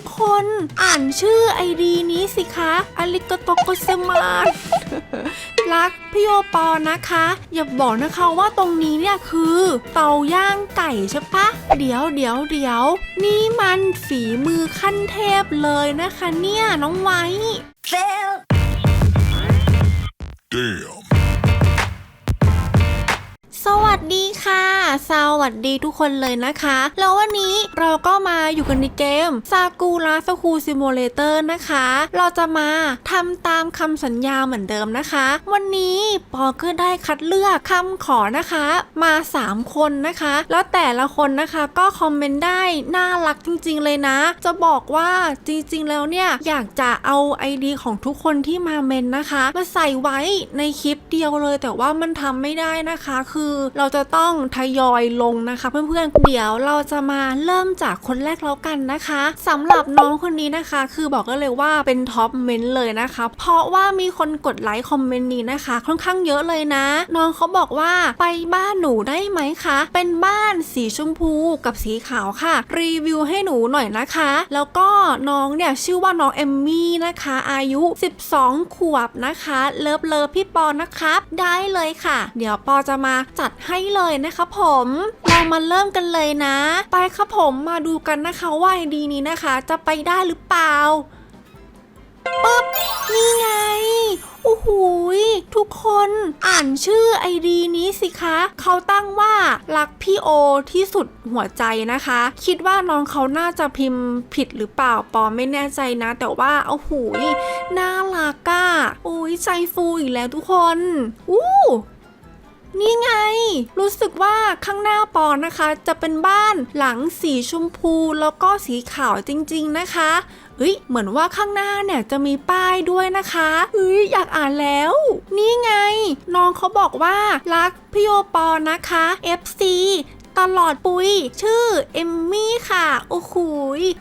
ทุกคนอ่านชื่อไอดีนี้สิคะอลิกโตโกเซมานรักพี่โอปอนะคะ อย่าบอกนะคะว่าตรงนี้เนี่ยคือ เตาย่างไก่ใช่ปะเดี๋ยวเดี๋ยวเดี๋ยวนี่มันฝีมือขั้นเทพเลยนะคะเนี่ยน้องไว้ Damn. สวัสดีค่ะ สวัสดีทุกคนเลยนะคะ แล้ววันนี้เราก็มาอยู่กันในเกมซากูระสคูซิมูเลเตอร์นะคะ เราจะมาทำตามคำสัญญาเหมือนเดิมนะคะ วันนี้ปอก็ได้คัดเลือกคำขอนะคะ มา 3 คนนะคะ แล้วแต่ละคนนะคะก็คอมเมนต์ได้น่ารักจริง ๆ เลยนะ จะบอกว่าจริงๆแล้วเนี่ยอยากจะเอาไอดีของทุกคนที่มาเมนนะคะ มาใส่ไว้ในคลิปเดียวเลย แต่ว่ามันทำไม่ได้นะคะ คือเราจะต้องทยอยลงนะคะ เพื่อนๆ เดี๋ยวเราจะมาเริ่มจากคนแรกแล้วกันนะคะสำหรับน้องคนนี้นะคะ คือบอกก็เลยว่าเป็นท็อปเมนต์เลยนะคะ เพราะว่ามีคนกดไลค์คอมเมนต์นี้นะคะ ค่อนข้างเยอะเลยนะ น้องเขาบอกว่าไปบ้านหนูได้ไหมคะ เป็นบ้านสีชมพูกับสีขาวค่ะ รีวิวให้หนูหน่อยนะคะ แล้วก็น้องเนี่ยชื่อว่าน้องเอมมี่นะคะ อายุ 12 ขวบนะคะ เลิฟเลิฟพี่ปอนะครับ ได้เลยค่ะ เดี๋ยวปอจะมาจัดให้เลยนะคะผมเรามาเริ่มกันเลยนะ ไปครับผมมาดูกันนะคะว่าไอดีนี้นะคะ จะไปได้หรือเปล่าปึ๊บนี่ไงโอ้โหทุกคนอ่านชื่อไอดีนี้สิคะ เขาตั้งว่ารักพี่โอที่สุดหัวใจนะคะ คิดว่าน้องเขาน่าจะพิมพ์ผิดหรือเปล่าปอไม่แน่ใจนะ แต่ว่าโอ้โหน่ารักอะโอ้ยใจฟูอีกแล้วทุกคนอู้ นี่ไง รู้สึกว่าข้างหน้าปอนะคะ จะเป็นบ้านหลังสีชมพูแล้วก็สีขาวจริง ๆนะคะเฮ้ยเหมือนว่าข้างหน้าเนี่ยจะมีป้ายด้วยนะคะเฮ้ยอยากอ่านแล้ว นี่ไง น้องเขาบอกว่ารักพี่โอปอนะคะ FC ตลอดปุยชื่อเอมมี่ค่ะ โอ้โห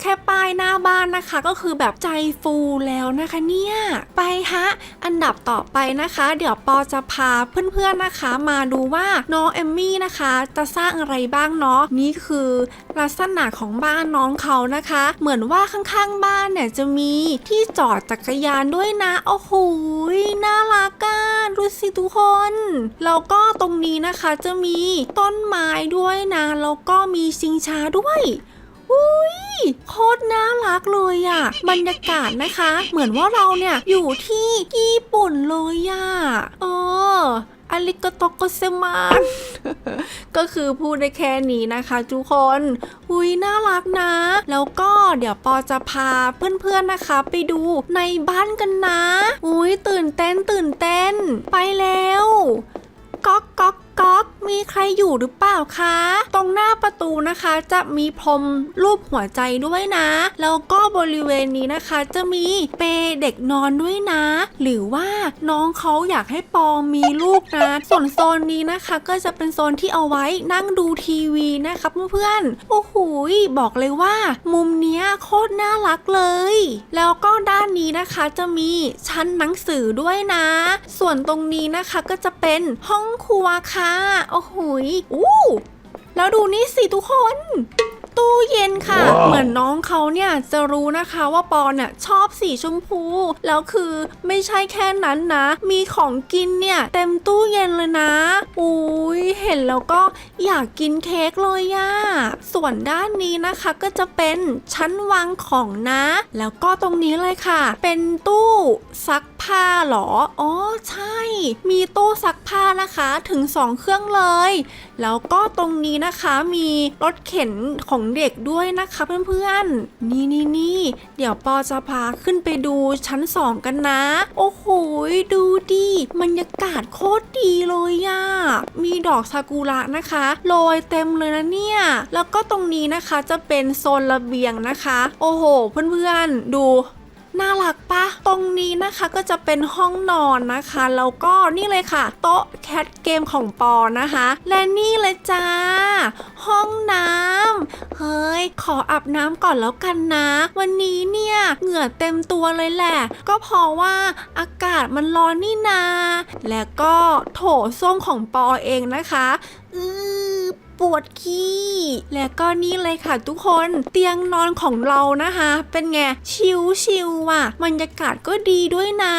แค่ป้ายหน้าบ้านนะคะ ก็คือแบบใจฟูแล้วนะคะเนี่ย ไปฮะ อันดับต่อไปนะคะ เดี๋ยวปอจะพาเพื่อนๆนะคะ มาดูว่าน้องเอมมี่นะคะ จะสร้างอะไรบ้างเนาะนี่คือลักษณะของบ้านน้องเขานะคะ เหมือนว่าข้างๆบ้านเนี่ยจะมีที่จอดจักรยานด้วยนะโอ้โหน่ารักอะดูสิทุกคน แล้วก็ตรงนี้นะคะจะมีต้นไม้ด้วยนะ แล้วก็มีชิงช้าด้วยอุ้ยโคตรน่ารักเลยอะบรรยากาศนะคะ เหมือนว่าเราเนี่ยอยู่ที่ญี่ปุ่นเลยอะเอออาริกโตโกเซมานก็คือพูดได้แค่นี้นะคะทุกคนหุยน่ารักนะ แล้วก็เดี๋ยวปอจะพาเพื่อนๆนะคะ ไปดูในบ้านกันนะ อุ้ยตื่นเต้นตื่นเต้น ไปแล้ว ก๊อกก๊อก ก๊อกมีใครอยู่หรือเปล่าคะ ตรงหน้าประตูนะคะจะมีพรมรูปหัวใจด้วยนะ แล้วก็บริเวณนี้นะคะ จะมีเปเด็กนอนด้วยนะ หรือว่าน้องเขาอยากให้ปอมีลูกนะ ส่วนโซนนี้นะคะ ก็จะเป็นโซนที่เอาไว้นั่งดูทีวีนะครับเพื่อนๆ โอ้โหบอกเลยว่า มุมเนี้ยโคตรน่ารักเลย แล้วก็ด้านนี้นะคะจะมีชั้นหนังสือด้วยนะ ส่วนตรงนี้นะคะก็จะเป็นห้องครัวค่ะโอ้โหยอู้แล้วดูนี่สิทุกคน ตู้เย็นค่ะว้าวเหมือนน้องเขาเนี่ยจะรู้นะคะว่าปอนเนี่ยชอบสีชมพู แล้วคือไม่ใช่แค่นั้นนะ มีของกินเนี่ย เต็มตู้เย็นเลยนะอุ้ยเห็ นแล้วก็อยากกินเค้กเลยอะส่วนด้านนี้นะคะก็จะเป็นชั้นวางของนะ แล้วก็ตรงนี้เลยค่ะ เป็นตู้ซักผ้าหรอ อ๋อใช่ มีตู้ซักผ้านะคะถึง 2 เครื่องเลย แล้วก็ตรงนี้นะคะมีรถเข็นของเด็กด้วยนะคะเพื่อนๆ นี่นี่นี่เดี๋ยวปอจะพาขึ้นไปดูชั้นสองกันนะ โอ้โห ดูดิบรรยากาศโคตรดีเลยอะมีดอกซากุระนะคะโรยเต็มเลยนะเนี่ย แล้วก็ตรงนี้นะคะจะเป็นโซนระเบียงนะคะ โอ้โห เพื่อนๆดู น่ารักปะตรงนี้นะคะก็จะเป็นห้องนอนนะคะ แล้วก็นี่เลยค่ะ โต๊ะแคทเกมของปอนะคะ และนี่เลยจ้า ห้องน้ำเฮ้ย ขออาบน้ำก่อนแล้วกันนะ วันนี้เนี่ยเหงื่อเต็มตัวเลยแหละ ก็เพราะว่าอากาศมันร้อนนี่นา และก็โถส้วมของปอเองนะคะอือ ปวดขี้ และก็นี่เลยค่ะทุกคนเตียงนอนของเรานะคะ เป็นไงชิวชิวๆอะบรรยากาศก็ดีด้วยนะ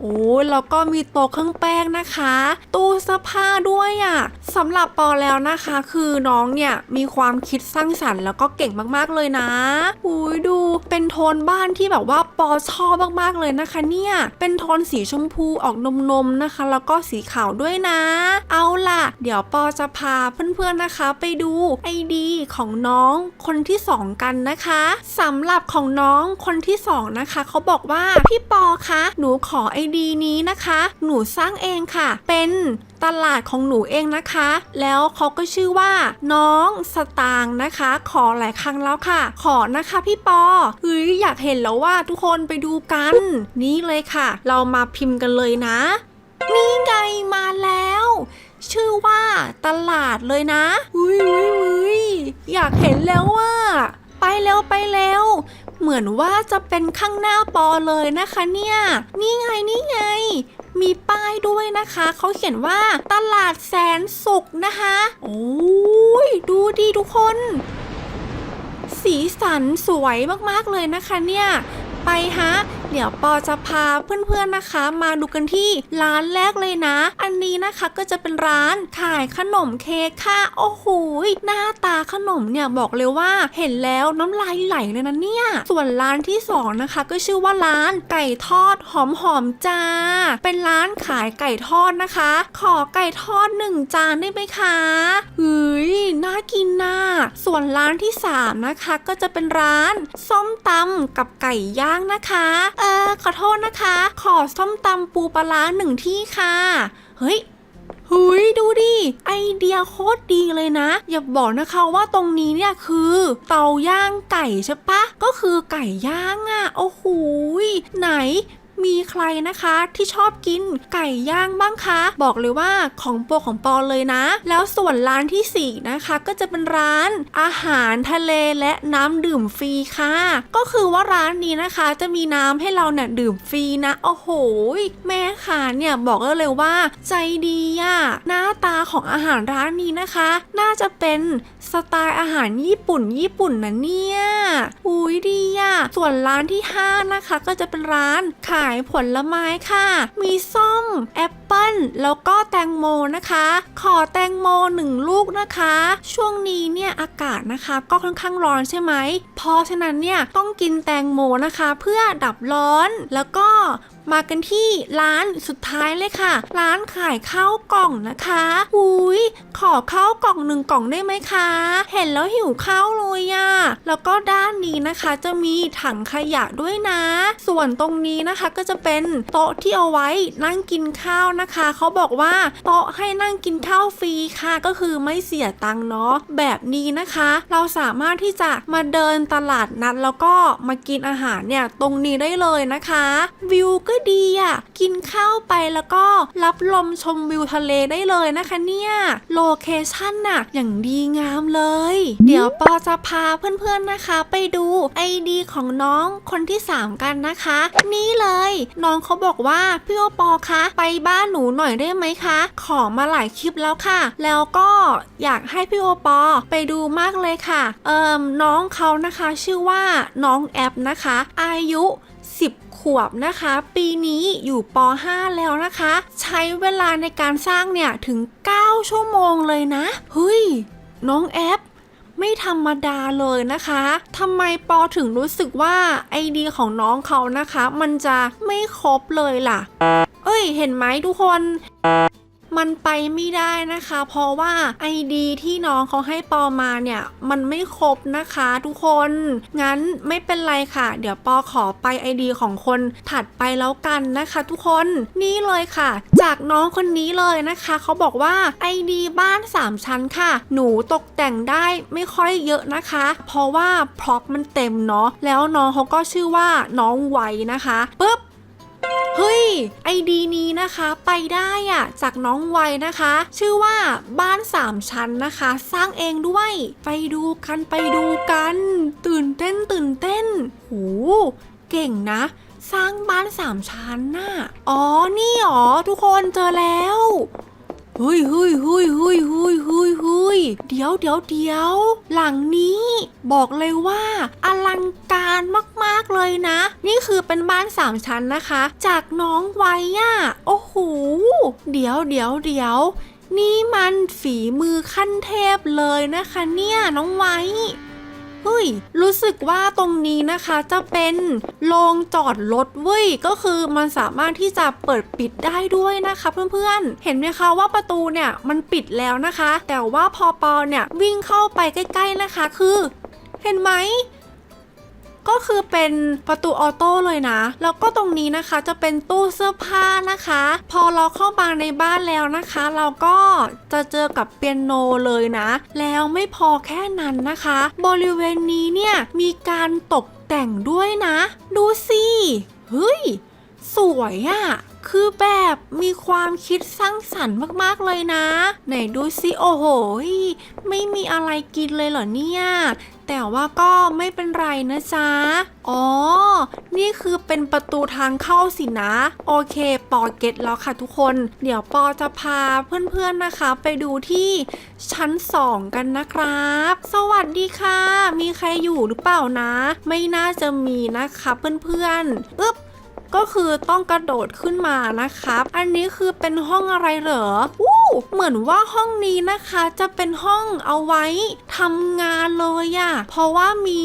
โอ้แล้วก็มีโต๊ะเครื่องแป้งนะคะ ตู้เสื้อผ้าด้วยอะสำหรับปอแล้วนะคะ คือน้องเนี่ยมีความคิดสร้างสรรค์แล้วก็เก่งมากๆเลยนะอุ้ยดูเป็นโทนบ้านที่แบบว่าปอชอบมากๆเลยนะคะ เนี่ยเป็นโทนสีชมพูออกนมๆนะคะ แล้วก็สีขาวด้วยนะ เอาล่ะ เดี๋ยวปอจะพาเพื่อนๆนะคะไปดูไอดีของน้องคนที่สองกันนะคะสำหรับของน้องคนที่สองนะคะเขาบอกว่าพี่ปอคะหนูขอไอดีนี้นะคะ หนูสร้างเองค่ะ เป็นตลาดของหนูเองนะคะ แล้วเขาก็ชื่อว่า น้องสตางนะคะ ขอหลายครั้งแล้วค่ะ ขอนะคะพี่ปอเฮ้ยอยากเห็นแล้วว่าทุกคนไปดูกัน นี่เลยค่ะ เรามาพิมพ์กันเลยนะ นี่ไงมาแล้ว ชื่อว่าตลาดเลยนะอุ้ยอุ้ยอุ้ยอยากเห็นแล้วว่า ไปแล้วไปแล้ว เหมือนว่าจะเป็นข้างหน้าปอเลยนะคะเนี่ย นี่ไงนี่ไง มีป้ายด้วยนะคะ เขาเขียนว่าตลาดแสนสุขนะคะ โอ้ยดูดีทุกคน สีสันสวยมากๆเลยนะคะเนี่ย ไปฮะเดี๋ยวปอจะพาเพื่อนๆนะคะ มาดูกันที่ร้านแรกเลยนะ อันนี้นะคะก็จะเป็นร้านขายขนมเค้กค่ะ โอ้โหหน้าตาขนมเนี่ยบอกเลยว่าเห็นแล้วน้ำลายไหลเลยนะเนี่ย ส่วนร้านที่สองนะคะก็ชื่อว่าร้านไก่ทอดหอมๆจ้า เป็นร้านขายไก่ทอดนะคะ ขอไก่ทอดหนึ่งจานได้ไหมคะเฮ้ยน่ากินน่าส่วนร้านที่สามนะคะก็จะเป็นร้านส้มตำกับไก่ย่างนะคะเออขอโทษนะคะ ขอส้มตำปูปลาร้าหนึ่งที่ค่ะ เฮ้ยหุยดูดิ ไอเดียโคตรดีเลยนะ อย่าบอกนะคะว่าตรงนี้เนี่ยคือ เตาย่างไก่ใช่ปะก็คือไก่ย่างอะ่ะโอ้โหยไหน มีใครนะคะที่ชอบกินไก่ย่างบ้างคะ บอกเลยว่าของโปรของปอเลยนะ แล้วส่วนร้านที่ 4 นะคะ ก็จะเป็นร้านอาหารทะเลและน้ำดื่มฟรีค่ะ ก็คือว่าร้านนี้นะคะจะมีน้ำให้เราเนี่ยดื่มฟรีนะ โอ้โห แม่ค่ะเนี่ยบอกเลยว่า ใจดีอะหน้าตาของอาหารร้านนี้นะคะ น่าจะเป็นสไตล์อาหารญี่ปุ่น ญี่ปุ่นนะเนี่ยอุ้ยดีอะส่วนร้านที่ 5 นะคะ ก็จะเป็นร้านขายผลไม้ค่ะ มีส้ม แอปเปิ้ล แล้วก็แตงโมนะคะ ขอแตงโมหนึ่งลูกนะคะ ช่วงนี้เนี่ยอากาศนะคะ ก็ค่อนข้างร้อนใช่ไหม เพราะฉะนั้นเนี่ยต้องกินแตงโมนะคะ เพื่อดับร้อน แล้วก็ มากันที่ร้านสุดท้ายเลยค่ะ ร้านขายข้าวกล่องนะคะอุ้ยขอข้าวกล่องหนึ่งกล่องได้ไหมคะ เห็นแล้วหิวข้าวเลยอะแล้วก็ด้านนี้นะคะจะมีถังขยะด้วยนะ ส่วนตรงนี้นะคะก็จะเป็นโต๊ะที่เอาไว้นั่งกินข้าวนะคะเขาบอกว่าโต๊ะให้นั่งกินข้าวฟรีค่ะก็คือไม่เสียตังค์เนาะแบบนี้นะคะ เราสามารถที่จะมาเดินตลาดนัดแล้วก็มากินอาหารเนี่ยตรงนี้ได้เลยนะคะ วิวก็ดีอะ กินข้าวไปแล้วก็รับลมชมวิวทะเลได้เลยนะคะเนี่ย โลเคชั่นน่ะ อย่างดีงามเลย เดี๋ยวปอจะพาเพื่อนๆนะคะ ไปดูไอดีของน้องคนที่ 3 กันนะคะ นี่เลย น้องเขาบอกว่าพี่โอปอคะ ไปบ้านหนูหน่อยได้ไหมคะ ขอมาหลายคลิปแล้วค่ะ แล้วก็อยากให้พี่โอปอไปดูมากเลยค่ะ เอิมน้องเขานะคะชื่อว่าน้องแอปนะคะ อายุ 10 ขวบนะคะ ปีนี้อยู่ป .5 แล้วนะคะ ใช้เวลาในการสร้างเนี่ยถึง 9 ชั่วโมงเลยนะเฮ้ยน้องแอปไม่ธรรมดาเลยนะคะทำไมปอถึงรู้สึกว่าไอเดียของน้องเขานะคะ มันจะไม่ครบเลยล่ะ เอ้ย เห็นไหมทุกคน มันไปไม่ได้นะคะ เพราะว่า ID ที่น้องเขาให้ปอมาเนี่ย มันไม่ครบนะคะทุกคน งั้นไม่เป็นไรค่ะ เดี๋ยวปอขอไป ID ของคนถัดไปแล้วกันนะคะทุกคนนี่เลยค่ะ จากน้องคนนี้เลยนะคะเขาบอกว่า ID บ้าน 3 ชั้นค่ะ หนูตกแต่งได้ไม่ค่อยเยอะนะคะ เพราะว่าพร็อพมันเต็มเนาะแล้วน้องเขาก็ชื่อว่าน้องไวนะคะปึ๊บ เฮ้ย ไอดีนี้นะคะไปได้อะจากน้องวัยนะคะ ชื่อว่าบ้าน3ชั้นนะคะ สร้างเองด้วย ไปดูกันไปดูกัน ตื่นเต้นตื่นเต้นโหเก่งนะ สร้างบ้าน3ชั้นน่ะอ๋อนี่หรอทุกคนเจอแล้ว เฮ้ยเฮ้ยเฮ้ยเฮ้ยเฮ้ยเฮ้ยเฮ้ยเดี๋ยวเดี๋ยวเดี๋ยว หลังนี้ บอกเลยว่า อลังการมาก ๆ เลยนะ นี่คือเป็นบ้านสามชั้นนะคะ จากน้องไว้อะโอ้โห เดี๋ยวเดี๋ยวเดี๋ยวนี่มันฝีมือขั้นเทพเลยนะคะเนี่ยน้องไว้ เฮ้ย รู้สึกว่าตรงนี้นะคะจะเป็นโรงจอดรถเว้ย ก็คือมันสามารถที่จะเปิดปิดได้ด้วยนะคะเพื่อนๆ เห็นไหมคะว่าประตูเนี่ยมันปิดแล้วนะคะ แต่ว่าพอปอเนี่ยวิ่งเข้าไปใกล้ ๆนะคะ คือ เห็นไหม ก็คือเป็นประตูออโต้เลยนะ แล้วก็ตรงนี้นะคะจะเป็นตู้เสื้อผ้านะคะ พอเราเข้ามาในบ้านแล้วนะคะ เราก็จะเจอกับเปียโนเลยนะ แล้วไม่พอแค่นั้นนะคะ บริเวณนี้เนี่ยมีการตกแต่งด้วยนะ ดูสิ เฮ้ย สวยอะ่ะ คือแบบมีความคิดสร้างสรรค์มากๆเลยนะ ไหนดูสิโอ้โหไม่มีอะไรกินเลยเหรอเนี่ย แต่ว่าก็ไม่เป็นไรนะจ๊ะ อ๋อ นี่คือเป็นประตูทางเข้าสินะ โอเคปอเก็ตแล้วค่ะทุกคน เดี๋ยวปอจะพาเพื่อนๆนะคะ ไปดูที่ชั้น2กันนะครับ สวัสดีค่ะ มีใครอยู่หรือเปล่านะ ไม่น่าจะมีนะคะเพื่อนๆ อึ๊บ ก็คือต้องกระโดดขึ้นมานะครับ อันนี้คือเป็นห้องอะไรเหรออู้เหมือนว่าห้องนี้นะคะจะเป็นห้องเอาไว้ทำงานเลยอะเพราะว่ามี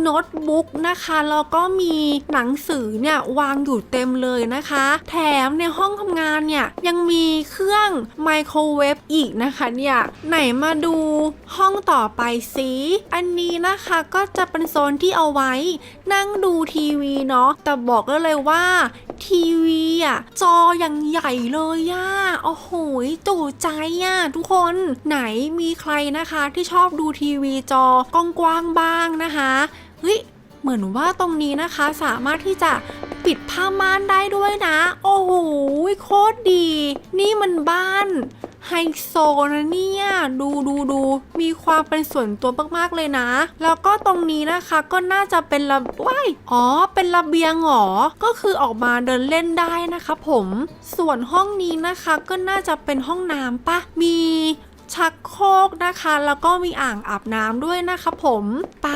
โน้ตบุ๊กนะคะแล้วก็มีหนังสือเนี่ยวางอยู่เต็มเลยนะคะ แถมในห้องทำงานเนี่ยยังมีเครื่องไมโครเวฟอีกนะคะเนี่ยไหนมาดูห้องต่อไปสิอันนี้นะคะก็จะเป็นโซนที่เอาไว้ นั่งดูทีวีเนาะแต่บอกได้เลยว่าทีวีอะจออย่างใหญ่เลยย่าโอ้โหตู่ใจอะทุกคนไหนมีใครนะคะที่ชอบดูทีวีจอกว้างๆบ้างนะคะเฮ้ยเหมือนว่าตรงนี้นะคะสามารถที่จะปิดผ้าม่านได้ด้วยนะ โอ้โหโคตรดี นี่มันบ้าน ไฮโซนะเนี่ย ดูดูดู มีความเป็นส่วนตัวมากๆเลยนะ แล้วก็ตรงนี้นะคะก็น่าจะเป็นระว้ายอ๋อ เป็นระเบียงเหรอ ก็คือออกมาเดินเล่นได้นะคะผม ส่วนห้องนี้นะคะก็น่าจะเป็นห้องน้ำปะ มีชักโครกนะคะ แล้วก็มีอ่างอาบน้ำด้วยนะคะผม ไป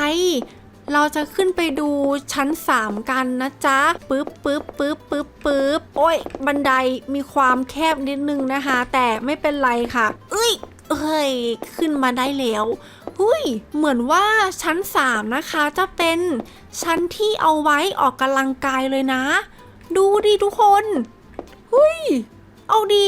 เราจะขึ้นไปดูชั้น 3 กันนะจ๊ะปึ๊บปึ๊บปึ๊บปึ๊บปึ๊บโอ้ย บันไดมีความแคบนิดนึงนะคะ แต่ไม่เป็นไรค่ะ เอ้ยเอ้ย ขึ้นมาได้แล้วหุยเหมือนว่าชั้น 3 นะคะจะเป็นชั้นที่เอาไว้ออกกำลังกายเลยนะ ดูดิทุกคนหุยเอาดี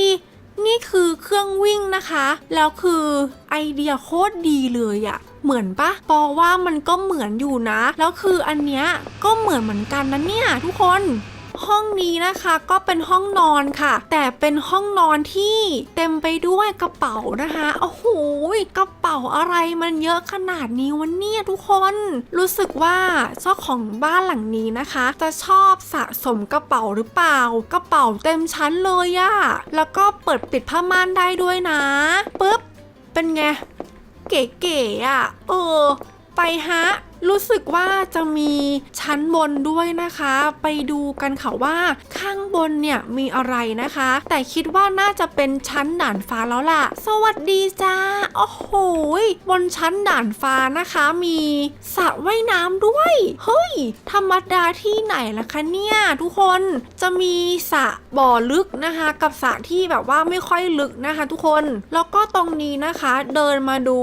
นี่คือเครื่องวิ่งนะคะ แล้วคือไอเดียโคตรดีเลยอะ เหมือนปะปอว่ามันก็เหมือนอยู่นะ แล้วคืออันเนี้ยก็เหมือนเหมือนกันนะเนี่ยทุกคนห้องนี้นะคะก็เป็นห้องนอนค่ะ แต่เป็นห้องนอนที่เต็มไปด้วยกระเป๋านะคะโอ้โหกระเป๋าอะไรมันเยอะขนาดนี้วันนี้ทุกคน รู้สึกว่าเจ้าของบ้านหลังนี้นะคะ จะชอบสะสมกระเป๋าหรือเปล่า กระเป๋าเต็มชั้นเลยอะแล้วก็เปิดปิดผ้าม่านได้ด้วยนะปึ๊บเป็นไง เก๋ๆอะ เออ ไปฮะ รู้สึกว่าจะมีชั้นบนด้วยนะคะ ไปดูกันค่ะว่าข้างบนเนี่ยมีอะไรนะคะ แต่คิดว่าน่าจะเป็นชั้นด่านฟ้าแล้วล่ะ สวัสดีจ้าโอ้โหบนชั้นด่านฟ้านะคะ มีสระว่ายน้ำด้วยเฮ้ยธรรมดาที่ไหนล่ะคะเนี่ยทุกคนจะมีสระบ่อลึกนะคะ กับสระที่แบบว่าไม่ค่อยลึกนะคะ ทุกคนแล้วก็ตรงนี้นะคะ เดินมาดู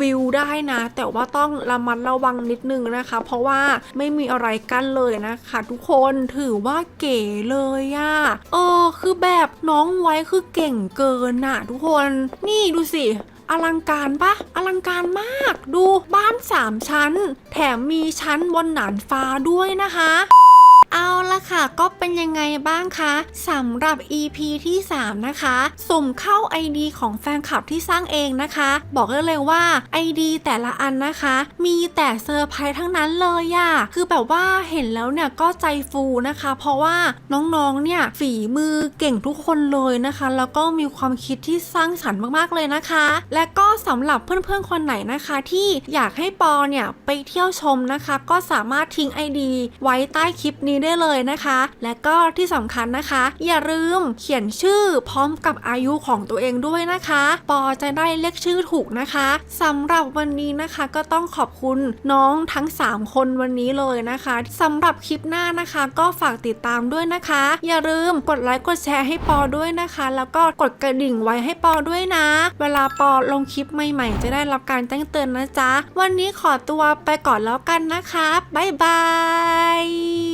วิวได้นะ แต่ว่าต้องระมัดระวังนิดนึงนะคะ เพราะว่าไม่มีอะไรกั้นเลยนะคะ ทุกคนถือว่าเก๋เลยอะเออคือแบบน้องไว้คือเก่งเกินน่ะ ทุกคนนี่ดูสิอลังการปะอลังการมาก ดูบ้าน 3 ชั้น แถมมีชั้นบนหนานฟ้าด้วยนะคะ เอาละค่ะ ก็เป็นยังไงบ้างคะสำหรับ EP ที่ 3 นะคะ สุ่มเข้า ID ของแฟนคลับที่สร้างเองนะคะ บอกได้เลยว่า ID แต่ละอันนะคะ มีแต่เซอร์ไพรส์ทั้งนั้นเลยอะคือแบบว่าเห็นแล้วเนี่ยก็ใจฟูนะคะ เพราะว่าน้องๆเนี่ยฝีมือเก่งทุกคนเลยนะคะ แล้วก็มีความคิดที่สร้างสรรค์มากๆเลยนะคะ และก็สำหรับเพื่อนๆคนไหนนะคะ ที่อยากให้ปอเนี่ยไปเที่ยวชมนะคะ ก็สามารถทิ้ง ID ไว้ใต้คลิปนี้ได้เลยนะคะ และก็ที่สำคัญนะคะ อย่าลืมเขียนชื่อพร้อมกับอายุของตัวเองด้วยนะคะ ปอจะได้เรียกชื่อถูกนะคะสำหรับวันนี้นะคะก็ต้องขอบคุณน้องทั้ง 3 คนวันนี้เลยนะคะสำหรับคลิปหน้านะคะ ก็ฝากติดตามด้วยนะคะ อย่าลืมกดไลค์กดแชร์ให้ปอด้วยนะคะ แล้วก็กดกระดิ่งไว้ให้ปอด้วยนะ เวลาปอลงคลิปใหม่ๆ จะได้รับการแจ้งเตือนนะจ๊ะ วันนี้ขอตัวไปก่อนแล้วกันนะคะบ๊ายบาย